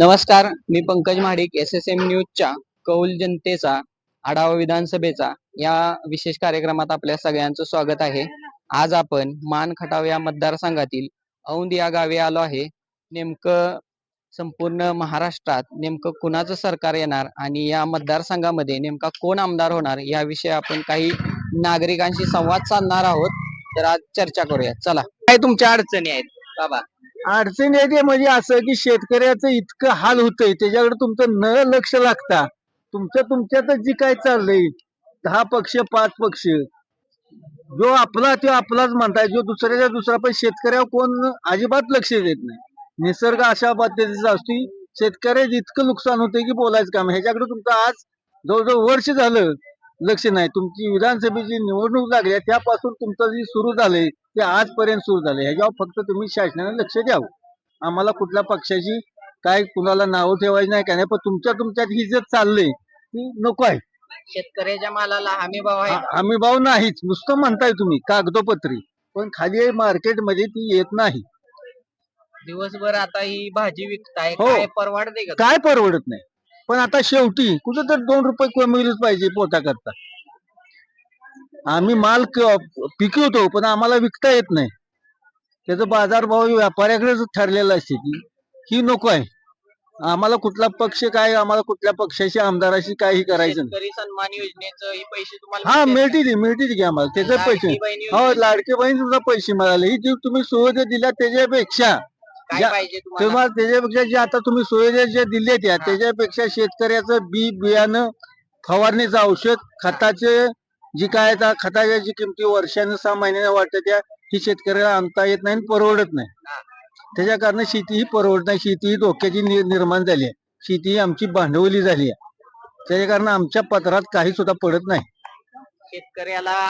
नमस्कार मी Pankaj Mahadik S S M न्यूजच्या कौल जनतेचा आढावा विधानसभेचा या विशेष कार्यक्रमात आपल्या सगळ्यांचं स्वागत आहे. आज आपण मान खटाव या मतदारसंघातील औंद या गावी आलो आहे. नेमकं संपूर्ण महाराष्ट्रात नेमकं कुणाचं सरकार येणार आणि या मतदारसंघामध्ये नेमका कोण आमदार होणार याविषयी आपण काही नागरिकांशी संवाद साधणार आहोत. तर आज चर्चा करूया. चला. काय तुमच्या अडचणी आहेत? बाबा. अडचण येते म्हणजे असं की शेतकऱ्याचं इतकं हाल होतंय त्याच्याकडे तुमचं न लक्ष लागता तुमचं तुमच्यातच जी काय चाललंय दहा पक्ष पाच पक्ष जो आपला तो आपलाच म्हणताय जो दुसऱ्याच्या दुसरा पण शेतकऱ्यावर कोण अजिबात लक्ष देत नाही. निसर्ग अशा पद्धतीचा असतो शेतकऱ्याचं इतकं नुकसान होतंय की बोलायचं काम ह्याच्याकडे तुमचं आज जवळजवळ वर्ष झालं लक्ष नाही. तुमची विधानसभेची निवडणूक लागली आहे, त्यापासून तुमचं जे सुरू झालंय ते आजपर्यंत सुरू झालंय. ह्याच्यावर फक्त तुम्ही शासनाने लक्ष द्यावं. आम्हाला कुठल्या पक्षाची काय कुणाला नावं ठेवायची नाही काय नाही पण तुमच्या तुमच्यात ही जे चाललंय ती नको आहे. शेतकऱ्याच्या मालाला हमी भाव आहे. आम्ही भाऊ नाहीच. नुसतं म्हणताय तुम्ही कागदोपत्री. पण खाली मार्केटमध्ये ती येत नाही. दिवसभर आता ही भाजी विकताय हो. काय परवडते का? काय परवडत नाही. पण आता शेवटी कुठं तर दोन रुपये कमीच पाहिजे पोटा करता आम्ही माल पिकवतो पण आम्हाला विकता येत नाही. त्याचा बाजारभाव व्यापाऱ्याकडेच ठरलेला असते की ही नको आहे. आम्हाला कुठला पक्ष काय आम्हाला कुठल्या पक्षाशी आमदाराशी काही करायचं नाही. ही हा मिळतील? मिळतील की आम्हाला? त्याचे पैसे. हो लाडके बहीण सुद्धा पैसे मिळाले. ही जी तुम्ही सुविधा दिल्या त्याच्यापेक्षा काय ज्या- पाहिजे तुम्हाला? तेव्हा त्याच्यापेक्षा जे आता तुम्ही सुविधा ज्या दिल्या त्या त्याच्यापेक्षा शेतकऱ्याचं बी बियाणं फवारणीचं औषध खताचे जी काय त्या खताच्या जी किमती वर्षाने सहा महिन्याने वाटते त्या ही शेतकऱ्याला आणता येत नाही आणि परवडत नाही. त्याच्या कारण शेती ही परवडत नाही शेती ही धोक्याची नि- निर्माण झाली आहे. शेती ही आमची भांडवली झाली आहे. त्याच्या कारण आमच्या पत्रात काही सुद्धा पडत नाही. शेतकऱ्याला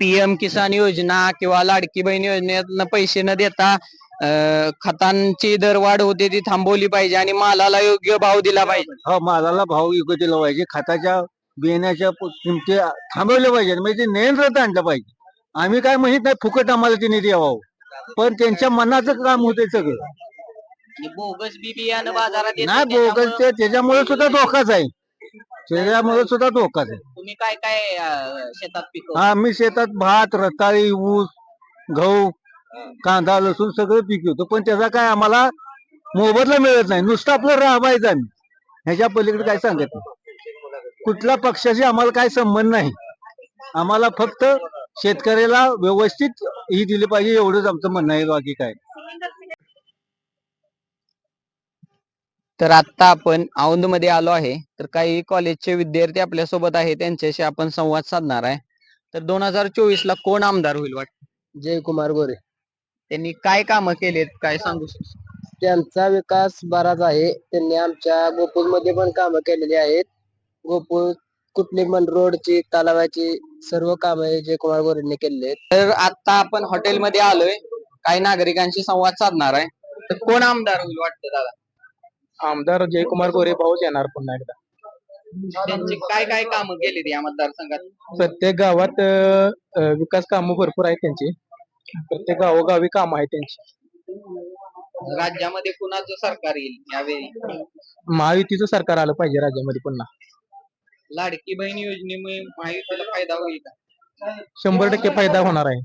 पीएम किसान योजना किंवा लाडकी बहीण योजनेतनं पैसे न देता खतांची दरवाढ होते ती थांबवली पाहिजे आणि मालाला योग्य भाव दिला पाहिजे. हो मालाला भाव योग्य दिला पाहिजे. खताच्या बियाण्याच्या किमती थांबवल्या पाहिजे म्हणजे नियंत्रण आणलं पाहिजे. आम्ही काय म्हणत नाही फुकट आम्हाला तिने द्यावं पण त्यांच्या मनाचं काम होते सगळं. बोगस बी बियाणं बाजारात येतं, नाही त्याच्यामुळं बोगस ते त्याच्यामुळे सुद्धा धोकाच आहे. त्याच्यामुळे सुद्धा धोकाच आहे. तुम्ही काय काय अं, शेतात पिकव आम्ही शेतात भात रताळी ऊस गहू कांदा लसूण सगळं पिकवतो पण त्याचा काय आम्हाला मोबदला मिळत नाही. नुसतं आपलं राबायचं आम्ही. ह्याच्या पलीकडे काय सांगत नाही. कुठल्या पक्षाशी आम्हाला काय संबंध नाही. आम्हाला फक्त शेतकऱ्याला व्यवस्थित ही दिली पाहिजे एवढंच आमचं म्हणणं आहे. बाकी काय तर आता आपण औंधमध्ये आलो आहे. तर काही कॉलेजचे विद्यार्थी आपल्यासोबत आहे त्यांच्याशी आपण संवाद साधणार आहे. तर दोन हजार चोवीस ला कोण आमदार होईल वाटत? जयकुमार गोरे. त्यांनी काय कामं केलेत काय सांगू शकतो? त्यांचा विकास बराच आहे. त्यांनी आमच्या गोकुळमध्ये पण कामं केलेली आहेत. गोकुळ कुठली पण रोडची तलावाची सर्व कामे जयकुमार गोरेंनी केलेली आहेत. तर आता आपण हॉटेलमध्ये आलोय. काही नागरिकांशी संवाद साधणार आहे. तर कोण आमदार होईल वाटतं दादा? आमदार जयकुमार गोरे भाऊच येणार पुन्हा एकदा. त्यांची काय काय कामं केलीत या मतदारसंघात? प्रत्येक गावात विकास कामं भरपूर आहेत त्यांची. प्रत्येक गावोगावी काम आहे त्यांची. राज्यामध्ये कुणाचं सरकार येईल यावेळी? महायुतीचं सरकार आलं पाहिजे राज्यामध्ये पुन्हा. लाडकी बहीण योजनेमुळे महायुतीला फायदा होईल का? शंभर टक्के फायदा होणार आहे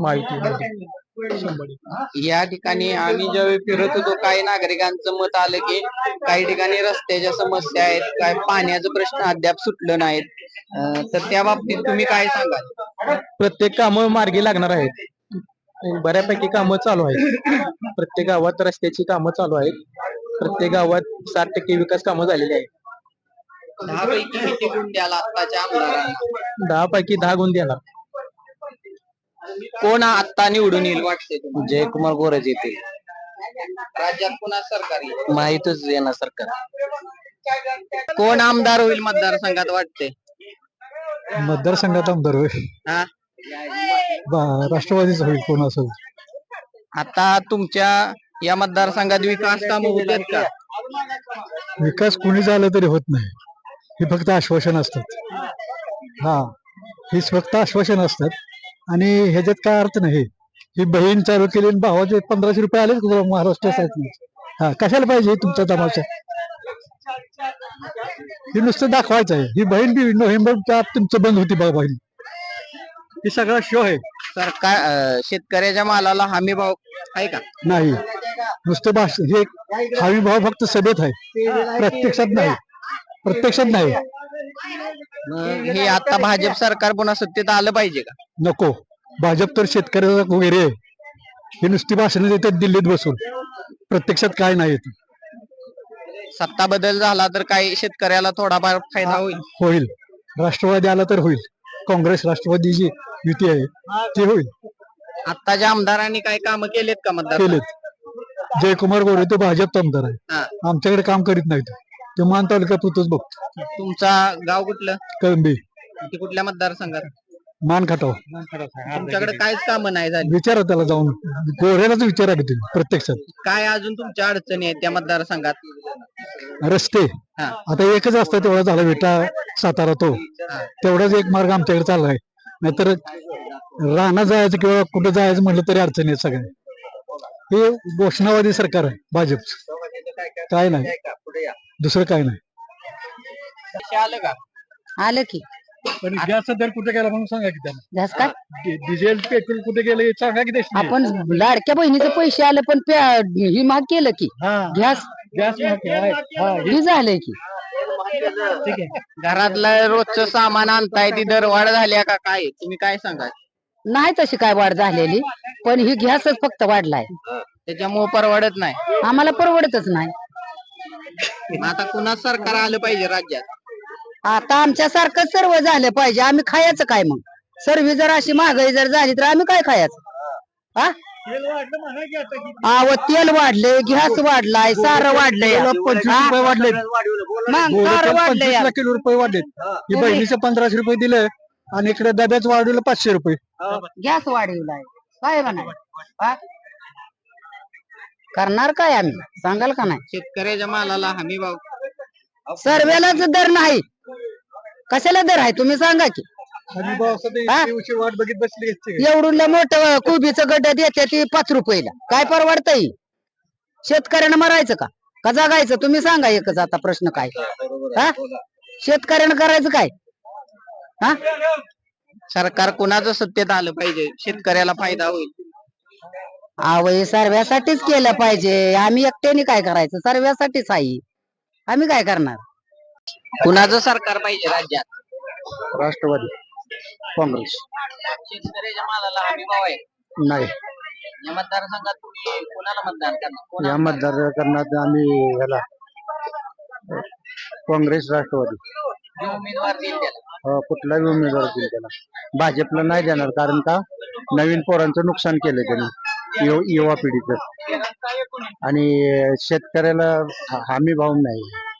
महायुतीमध्ये. शंभर टक्के. या ठिकाणी आम्ही ज्यावेळी फिरत होतो काही नागरिकांचं मत आलं की काही ठिकाणी रस्त्याच्या समस्या आहेत काय पाण्याचं प्रश्न अद्याप सुटलं नाहीत. अं, तर त्या बाबतीत तुम्ही काय सांगाल? प्रत्येक कामं मार्गी लागणार आहेत. बऱ्यापैकी कामं चालू आहेत. प्रत्येक गावात रस्त्याची कामं चालू आहेत. प्रत्येक गावात साठ टक्के विकास कामं झालेली आहेत. दहा पैकी किती गुण द्याल आत्ताच्या आमदारांना? दहा पैकी दहा गुण देणार कोण आत्ता निवडून येईल वाटते तुम्हाला? जयकुमार गोरे येतील राज्यात पुन्हा सरकार? येईल माहितच येणार सरकार. कोण आमदार होईल मतदारसंघात वाटते मतदारसंघात आमदार होय हा? राष्ट्रवादीच होईल कोण असं आता तुमच्या या मतदारसंघात विकास कामं होतात का? विकास कुणी झालं तरी होत नाही. हे फक्त आश्वासन असतात. हा हीच फक्त आश्वासन असतात. आणि ह्याच्यात काय अर्थ नाही. ही बहीण चालू केली आणि भावाचे पंधराशे रुपये आलेच का महाराष्ट्र हा कशाला पाहिजे हे तुमचा तमाशा? हे नुसतं दाखवायचं आहे. ही बहीण बी नोव्हेंबरच्या आत तुमचं बंद होती बघा बहीण. हे सगळा शो आहे. सरकार अं, शेतकऱ्याच्या मालाला हमी भाव आहे का? नाही. नुसतं भाष हे हमी भाव फक्त सभेत आहे. प्रत्यक्षात नाही. प्रत्यक्षात नाही. मग हे आता भाजप सरकार पुन्हा सत्तेत आलं पाहिजे का? नको. भाजप तर शेतकऱ्याचा वगैरे आहे. हे नुसती भाषणं देतात दिल्लीत बसून. प्रत्यक्षात काय नाही येत. सत्ता बदल झाला तर काही शेतकऱ्याला थोडाफार फायदा होईल. होईल. राष्ट्रवादी आला तर होईल. काँग्रेस राष्ट्रवादी जी युती आहे. ती होईल. आत्ताच्या आमदारांनी काही कामं केलेत का मतदार? केलेत. जयकुमार गोरे तो भाजप आमदार आहे. आमच्याकडे काम करीत नाहीत. ते मान तालुक्यात होतच बघतो. तुमचा गाव कुठलं? कळंबी. ते कुठल्या मतदारसंघात? मान खाटाव तुमच्याकडे काहीच कामं नाही झाली. विचारा त्याला जाऊन. गोऱ्यालाच विचारा की तुम्ही प्रत्यक्षात. काय अजून तुमच्या अडचणी आहेत त्या मतदारसंघात? रस्ते. हा. आता एकच असतं तेवढा झाला विटा सातारा तो. तेवढाच एक मार्ग आमच्याकडे चाललाय नाहीतर राहणं जायचं किंवा कुठं जायचं म्हटलं तरी अडचणी आहेत सगळ्या. हे घोषणावादी सरकार आहे भाजपचं. काय नाही. दुसरं काय नाही. आलं का. आलं की पण गॅसचा दर कुठे गेला म्हणून सांगा की काय डिझेल पेट्रोल कुठे गेलं हे सांगा की. आपण लाडक्या बहिणीचे पैसे आले पण ही महाग केलं की. गॅस गॅस आहे. हा, हे ही झालंय की. ठीक आहे. घरातलं रोजचं सामान आणताय ती दरवाढ झाल्या का? काय? तुम्ही काय सांगा नाही तशी काय वाढ झालेली पण ही गॅसच फक्त वाढलाय. त्याच्यामुळे परवडत नाही. आम्हाला परवडतच नाही. मग आता कुणा सरकार आलं पाहिजे राज्यात? आता आमच्या सारखं सर्व झालं पाहिजे आम्ही खायचं काय मग? सर्व जर अशी महागाई जर झाली तर आम्ही काय खायचं? हा आव तेल वाढले गॅस वाढलाय सारं वाढलंय पंचवीस रुपये वाढले. मग सारं वाढलंय. किलो रुपये वाढलेत. ही बहिणीचे पंधराशे रुपये दिले आणि इकडे डब्याच वाढवलं पाचशे रुपये. गॅस वाढवलाय. काय म्हणा हा? करणार काय आम्ही? सांगाल का नाही? शेतकऱ्याच्या मालाला हमी भाव. सर्वेलाच दर नाही. कशाला दर आहे? तुम्ही सांगा की. हा? दिवशी वाट बघित बसली असते. एवढूला मोठं कोबीचं गड्ड देते ती पाच रुपयाला. काय परवडतंय? शेतकऱ्यानं मरायचं का? का जगायचं? तुम्ही सांगा एकच आता प्रश्न काय. हा? शेतकऱ्यानं करायचं काय? हा? सरकार कुणाचं सत्तेत आलं पाहिजे? शेतकऱ्याला फायदा होईल. आवय सर्व्यासाठीच केलं पाहिजे. आम्ही एकट्याने काय करायचं? सर्व्यासाठीच आहे. आम्ही काय करणार? कुणाचं सरकार पाहिजे राज्यात? राष्ट्रवादी. काँग्रेस. शेतकऱ्याच्या मालाला हमी भाव आहे. नाही. या मतदारसंघात तुम्ही कुणाला मतदान करणार? कोण या? मतदारसंघात आम्ही ह्याला काँग्रेस राष्ट्रवादी. जे उमेदवार देईल त्याला. अं, कुठलाही उमेदवार देईल त्याला. भाजपला नाही देणार कारण का? नवीन पोरांचं नुकसान केलं त्यांनी यु- युवा पिढीचं. आणि शेतकऱ्याला ह- हमी भाव नाही.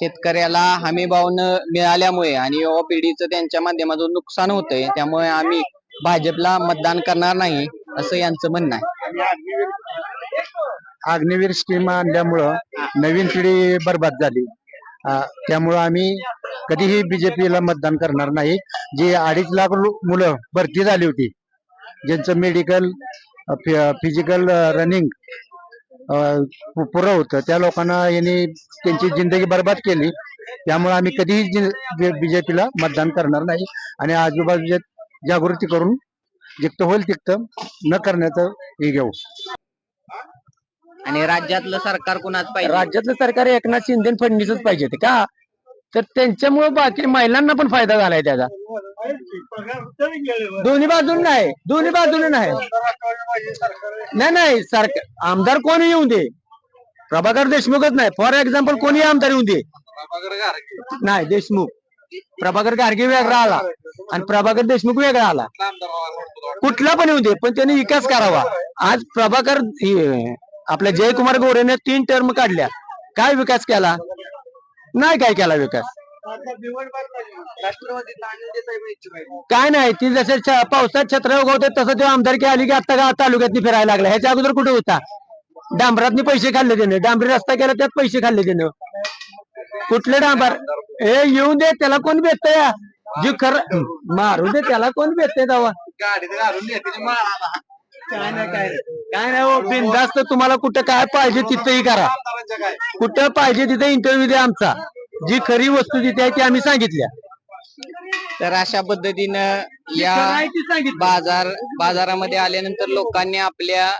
शेतकऱ्याला हमी भाव न मिळाल्यामुळे आणि युवा पिढीचं त्यांच्या माध्यमातून नुकसान होतंय त्यामुळे आम्ही भाजपला मतदान करणार नाही असं यांचं म्हणणं आहे. अग्निवीर स्कीम आणल्यामुळं नवीन पिढी बर्बाद झाली. त्यामुळं आम्ही कधीही बीजेपीला मतदान करणार नाही. जी अडीच लाख मुलं भरती झाली होती ज्यांचं मेडिकल फिजिकल रनिंग पुरं होतं. त्या लोकांना यांनी त्यांची जिंदगी बर्बाद केली. त्यामुळे आम्ही कधीही बीजेपीला मतदान करणार नाही आणि आजूबाजूच्या जागृती करून जिथं होईल तिथं न करण्याचं हे घेऊ. आणि राज्यातलं सरकार कुणाच पाहिजे? राज्यातलं सरकार एकनाथ शिंदे फडणवीसच पाहिजे ते का? तर त्यांच्यामुळे बाकी महिलांना पण फायदा झालाय त्याचा. दोन्ही बाजून नाही. दोन्ही बाजूने नाही. नाही नाही. सरकार आमदार कोणी येऊ दे? प्रभाकर देशमुखच नाही. फॉर एक्झाम्पल कोणी आमदार येऊ दे? नाही देशमुख. प्रभाकर गार्गे वेगळा आला. आणि प्रभाकर देशमुख वेगळा आला. कुठला पण येऊ दे पण त्याने विकास करावा. आज प्रभाकर आपल्या जयकुमार गोरेने तीन टर्म काढल्या. काय विकास केला? नाही काय केला विकास? काय नाही ती जसे पावसात छत्र उगवते तसं ते आमदारकी आली की आता का तालुक्यात फिरायला लागला. ह्याच्या अगोदर कुठे होता? डांबरातनी पैसे खाल्ले त्याने. डांबरी रस्ता केला त्यात पैसे खाल्ले त्याने. कुठले डांबर? हे येऊन दे त्याला कोण भेटतय? जी खर मारू दे त्याला कोण दावा काय नाही काय नाही. काय नाही. हो बिनधास्त तुम्हाला कुठं काय पाहिजे तिथंही करा. कुठं पाहिजे तिथे इंटरव्ह्यू द्या आमचा. जी खरी वस्तू तिथे आहे ती आम्ही सांगितल्या. तर अशा पद्धतीनं या काय ती सांगितलं. बाजार बाजारामध्ये आल्यानंतर लोकांनी आपल्या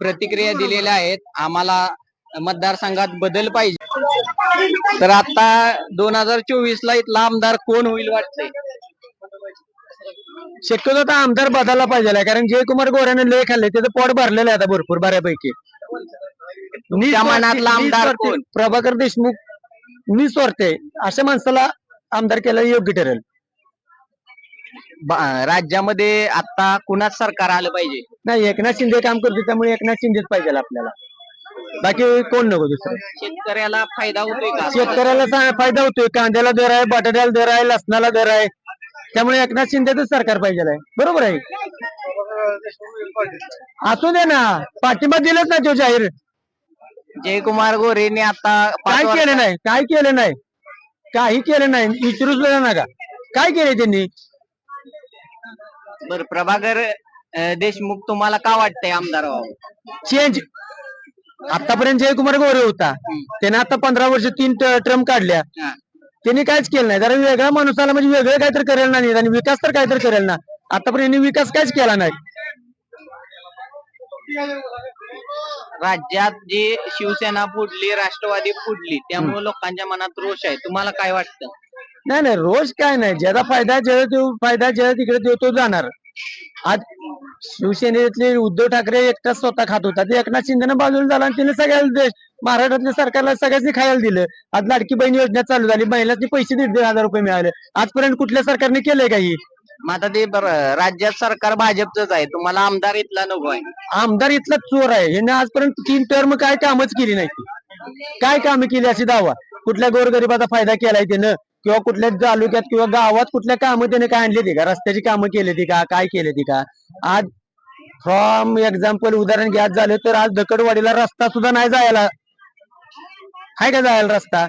प्रतिक्रिया दिलेल्या आहेत. आम्हाला मतदारसंघात बदल पाहिजे. तर आता दोन हजार चोवीस ला इथला आमदार कोण होईल वाटतंय? शक्यतो आता आमदार बदलला पाहिजे कारण जयकुमार गोऱ्याने लय खाल्ले त्याचं पोट भरलेलं आहे आता भरपूर बऱ्यापैकी. तुमच्या मनातला आमदार निस्वार्थी- कोण? प्रभाकर देशमुख निस्वार्थ अशा माणसाला आमदार केलं योग्य ठरेल. बा- राज्यामध्ये आता कुणाच सरकार आलं पाहिजे? नाही एकनाथ शिंदे काम करतो त्यामुळे एकनाथ शिंदेच पाहिजे आपल्याला. बाकी कोण नको दुसरं? शेतकऱ्याला फायदा होतोय का? शेतकऱ्याला सा- फायदा होतोय. कांद्याला दर आहे बटाट्याला दर आहे लसणाला दर आहे. त्यामुळे एकनाथ शिंदेच सरकार पाहिजे बरोबर आहे? असू दे ना. पाठिंबा दिलंच ना तो जाहीर. जयकुमार गोरेने आता काय केलं नाही? काय केलं नाही? काही केलं नाही. विचारूच सुद्धा नका. काय केलंय त्यांनी? बरं प्रभाकर देशमुख तुम्हाला का वाटतंय आमदार चेंज आतापर्यंत जयकुमार गोरे होता. त्याने आता पंधरा वर्ष तीन ट्रम काढल्या. त्यांनी काहीच केलं नाही. जरा वेगळा माणूस आला म्हणजे वेगळं काहीतरी करेल ना आणि विकास तर काहीतरी करेल ना आतापर्यंत यांनी विकास काहीच केला नाही. राज्यात जी शिवसेना फुडली राष्ट्रवादी फुडली त्यामुळे लोकांच्या मनात रोष आहे. तुम्हाला काय वाटतं? नाही नाही रोज काय नाही. ज्याचा फायदा ज्याला तो फायदा ज्याला तिकडे तो जाणार. आज शिवसेनेतले उद्धव ठाकरे एकटाच स्वतः खात होता. ते एकनाथ शिंदेनं बाजूला झाला आणि तिने सगळ्या देश महाराष्ट्रातल्या सरकारला सगळ्यांनी खायला दिलं. आज लाडकी बहीण योजना चालू झाली. महिलांनी पैसे दीड दीड हजार रुपये मिळाले. आजपर्यंत कुठल्या सरकारने केलंय काही मग आता ते बरं राज्यात सरकार भाजपच आहे. तुम्हाला आमदार इथला नको आहे. आमदार इथला चोर आहे. ह्याने आजपर्यंत तीन टर्म काय कामच केली नाही काय कामं केली अशी दावा? कुठल्या गोरगरिबाचा फायदा केलाय त्यानं? किंवा कुठल्या तालुक्यात किंवा गावात कुठल्या कामं त्याने काय आणली ती का? रस्त्याची कामं केली ती का? काय केली ती का? आज फ्रॉम एक्झाम्पल उदाहरण घ्यायचं झालं तर आज दकडवाडीला रस्ता सुद्धा नाही जायला. आहे का जायला रस्ता?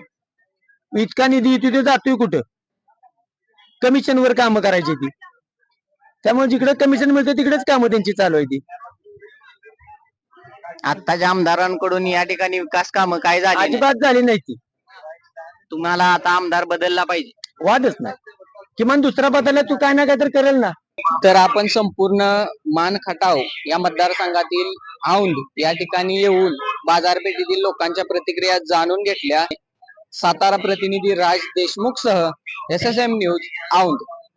इतका निधी येतो ते जातोय कुठं? कमिशन वर कामं करायची ती. त्यामुळे जिकडे कमिशन मिळतं तिकडेच कामं त्यांची चालू आहे ती. आत्ताच्या आमदारांकडून या ठिकाणी विकास कामं काय झाली. अजिबात झाली नाही ती. तुम्हाला आता आमदार बदलला पाहिजे. वादच नाही. किमान दुसरा बदलला तू काय ना काय तर करेल ना. तर आपण संपूर्ण मान खटाव या मतदारसंघातील औंध या ठिकाणी येऊन बाजारपेठेतील लोकांच्या प्रतिक्रिया जाणून घेतल्या. सातारा प्रतिनिधी राज देशमुख सह S S M news Aundh.